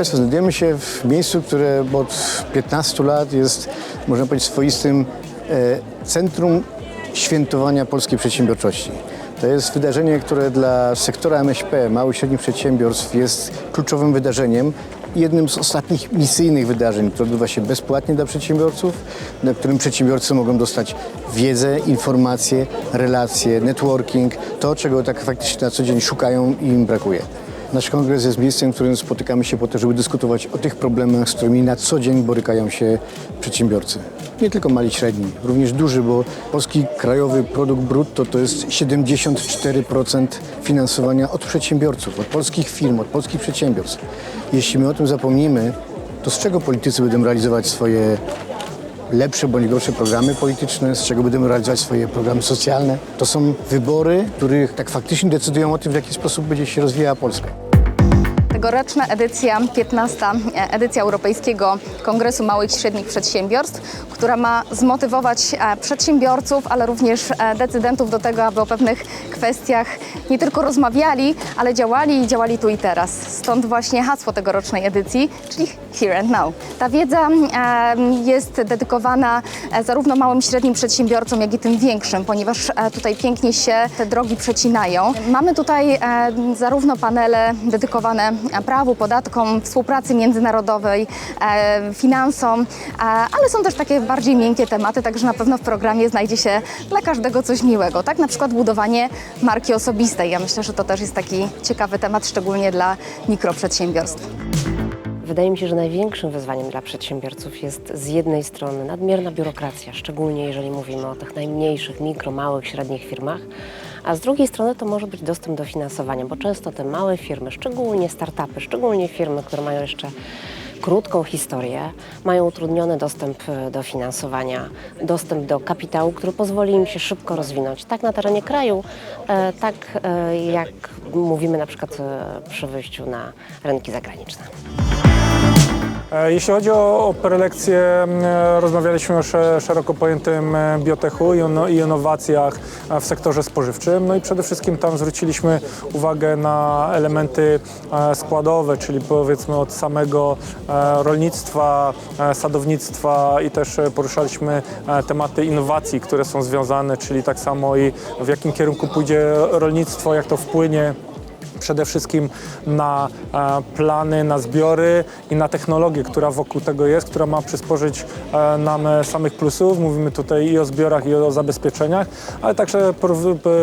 Państwa, znajdujemy się w miejscu, które od 15 lat jest, można powiedzieć, swoistym e, centrum świętowania polskiej przedsiębiorczości. To jest wydarzenie, które dla sektora MŚP, małych i średnich przedsiębiorstw jest kluczowym wydarzeniem jednym z ostatnich misyjnych wydarzeń, które odbywa się bezpłatnie dla przedsiębiorców, na którym przedsiębiorcy mogą dostać wiedzę, informacje, relacje, networking, to czego tak faktycznie na co dzień szukają i im brakuje. Nasz kongres jest miejscem, w którym spotykamy się po to, żeby dyskutować o tych problemach, z którymi na co dzień borykają się przedsiębiorcy. Nie tylko mali średni, również duży, bo polski krajowy produkt brutto to jest 74% finansowania od przedsiębiorców, od polskich firm, od polskich przedsiębiorstw. Jeśli my o tym zapomnimy, to z czego politycy będą realizować swoje lepsze bądź gorsze programy polityczne, z czego będziemy realizować swoje programy socjalne. To są wybory, których tak faktycznie decydują o tym, w jaki sposób będzie się rozwijała Polska. Tegoroczna edycja, 15. edycja Europejskiego Kongresu Małych i Średnich Przedsiębiorstw, która ma zmotywować e, przedsiębiorców, ale również e, decydentów do tego, aby o pewnych kwestiach nie tylko rozmawiali, ale działali i działali tu i teraz. Stąd właśnie hasło tegorocznej edycji, czyli Here and Now. Ta wiedza e, jest dedykowana e, zarówno małym i średnim przedsiębiorcom, jak i tym większym, ponieważ e, tutaj pięknie się te drogi przecinają. Mamy tutaj e, zarówno panele dedykowane e, prawu, podatkom, współpracy międzynarodowej, e, finansom, e, ale są też takie bardziej miękkie tematy, także na pewno w programie znajdzie się dla każdego coś miłego. Tak na przykład budowanie marki osobistej. Ja myślę, że to też jest taki ciekawy temat, szczególnie dla mikroprzedsiębiorstw. Wydaje mi się, że największym wyzwaniem dla przedsiębiorców jest z jednej strony nadmierna biurokracja, szczególnie jeżeli mówimy o tych najmniejszych, mikro, małych, średnich firmach, a z drugiej strony to może być dostęp do finansowania, bo często te małe firmy, szczególnie startupy, szczególnie firmy, które mają jeszcze krótką historię, mają utrudniony dostęp e, do finansowania, dostęp do kapitału, który pozwoli im się szybko rozwinąć, tak na terenie kraju, e, tak e, jak mówimy na przykład przy wyjściu na rynki zagraniczne. E, Jeśli chodzi o, o prelekcję, m, e, rozmawialiśmy o sze- szeroko pojętym e, biotechu i, innowacjach e, w sektorze spożywczym. No i przede wszystkim tam zwróciliśmy uwagę na elementy e, składowe, czyli powiedzmy od samego e, rolnictwa, e, sadownictwa i też e, poruszaliśmy e, tematy innowacji, które są związane, czyli tak samo i w jakim kierunku pójdzie rolnictwo, jak to wpłynie przede wszystkim na e, plany, na zbiory i na technologię, która wokół tego jest, która ma przysporzyć e, nam samych plusów. Mówimy tutaj i o zbiorach, i o zabezpieczeniach, ale także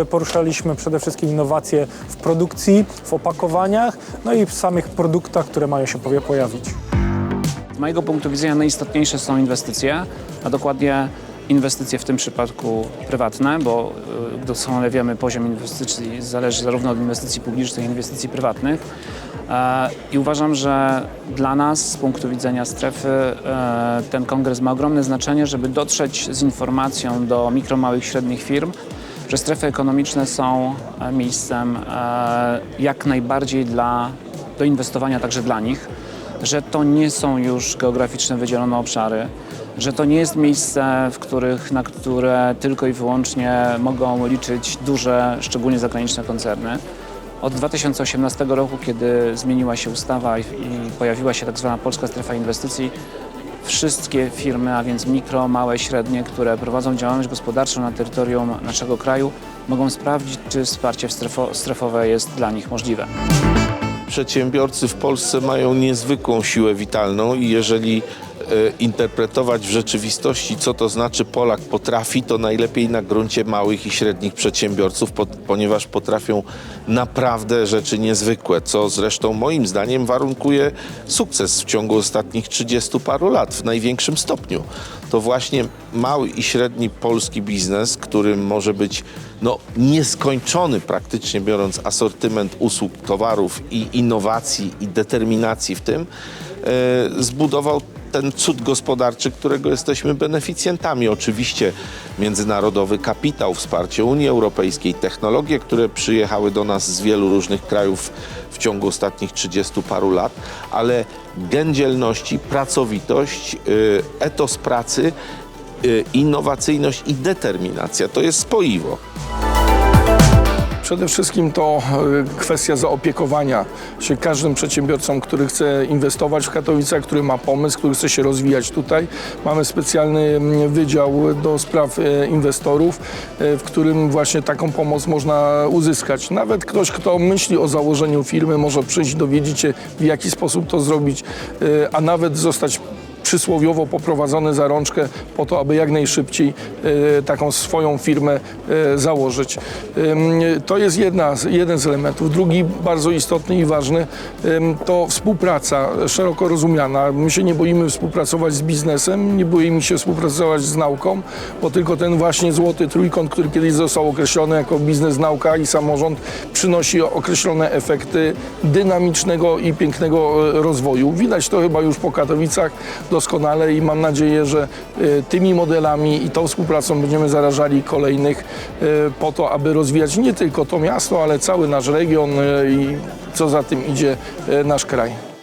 poruszaliśmy przede wszystkim innowacje w produkcji, w opakowaniach, no i w samych produktach, które mają się pojawić. Z mojego punktu widzenia najistotniejsze są inwestycje, a dokładnie inwestycje w tym przypadku prywatne, bo y, doskonale wiemy, poziom inwestycji zależy zarówno od inwestycji publicznych, jak i inwestycji prywatnych. E, I uważam, że dla nas z punktu widzenia strefy e, ten kongres ma ogromne znaczenie, żeby dotrzeć z informacją do mikro, małych, średnich firm, że strefy ekonomiczne są e, miejscem jak najbardziej dla, do inwestowania także dla nich że to nie są już geograficznie wydzielone obszary, że to nie jest miejsce, w których, na które tylko i wyłącznie mogą liczyć duże, szczególnie zagraniczne koncerny. Od 2018 roku, kiedy zmieniła się ustawa i, pojawiła się tak zwana Polska Strefa Inwestycji, wszystkie firmy, a więc mikro, małe, średnie, które prowadzą działalność gospodarczą na terytorium naszego kraju, mogą sprawdzić, czy wsparcie strefo, strefowe jest dla nich możliwe. Przedsiębiorcy w Polsce mają niezwykłą siłę witalną i jeżeli interpretować w rzeczywistości, co to znaczy Polak potrafi, to najlepiej na gruncie małych i średnich przedsiębiorców, po, ponieważ potrafią naprawdę rzeczy niezwykłe, co zresztą moim zdaniem warunkuje sukces w ciągu ostatnich 30 paru lat w największym stopniu. To właśnie mały i średni polski biznes, którym może być no, nieskończony praktycznie biorąc asortyment usług, towarów i innowacji i determinacji w tym, e, zbudował ten cud gospodarczy, którego jesteśmy beneficjentami. Oczywiście międzynarodowy kapitał, wsparcie Unii Europejskiej, technologie, które przyjechały do nas z wielu różnych krajów w ciągu ostatnich 30 paru lat, ale gen pracowitość, y, etos pracy, y, innowacyjność i determinacja to jest spoiwo. Przede wszystkim to e, kwestia zaopiekowania się każdym przedsiębiorcą, który chce inwestować w Katowicach, który ma pomysł, który chce się rozwijać tutaj. Mamy specjalny mm, wydział do spraw e, inwestorów, e, w którym właśnie taką pomoc można uzyskać. Nawet ktoś, kto myśli o założeniu firmy, może przyjść, dowiedzieć się, w jaki sposób to zrobić, a nawet zostać przysłowiowo poprowadzony za rączkę po to, aby jak najszybciej e, taką swoją firmę e, założyć. To jest jedna, jeden z elementów. Drugi bardzo istotny i ważny to współpraca szeroko rozumiana. My się nie boimy współpracować z biznesem, nie boimy się współpracować z nauką, bo tylko ten właśnie złoty trójkąt, który kiedyś został określony jako biznes, nauka i samorząd przynosi określone efekty dynamicznego i pięknego e, rozwoju. Widać to chyba już po Katowicach doskonale i mam nadzieję, że e, tymi modelami i tą współpracą będziemy zarażali kolejnych e, po to, aby rozwijać nie tylko to miasto, ale cały nasz region e, i co za tym idzie nasz kraj.